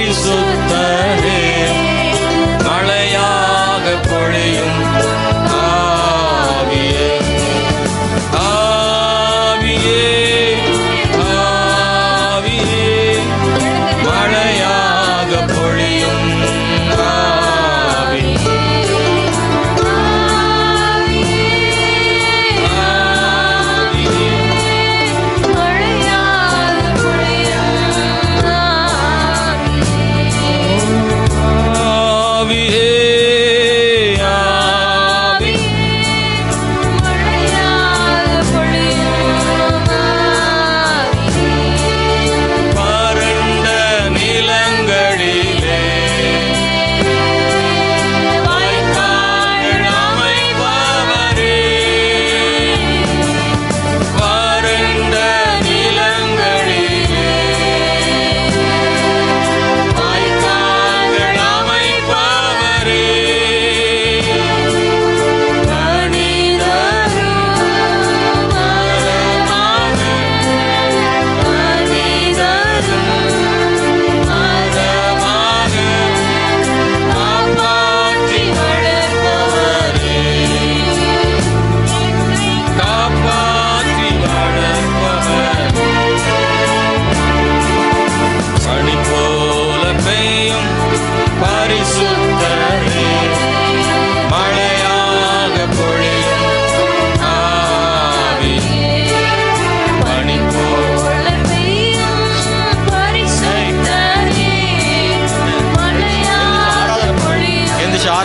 praise the Lord.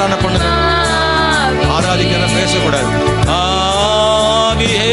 ஆராதனை பண்ணுங்க ஆராதிக்கிறத பேசக்கூடாது. ஆவியே.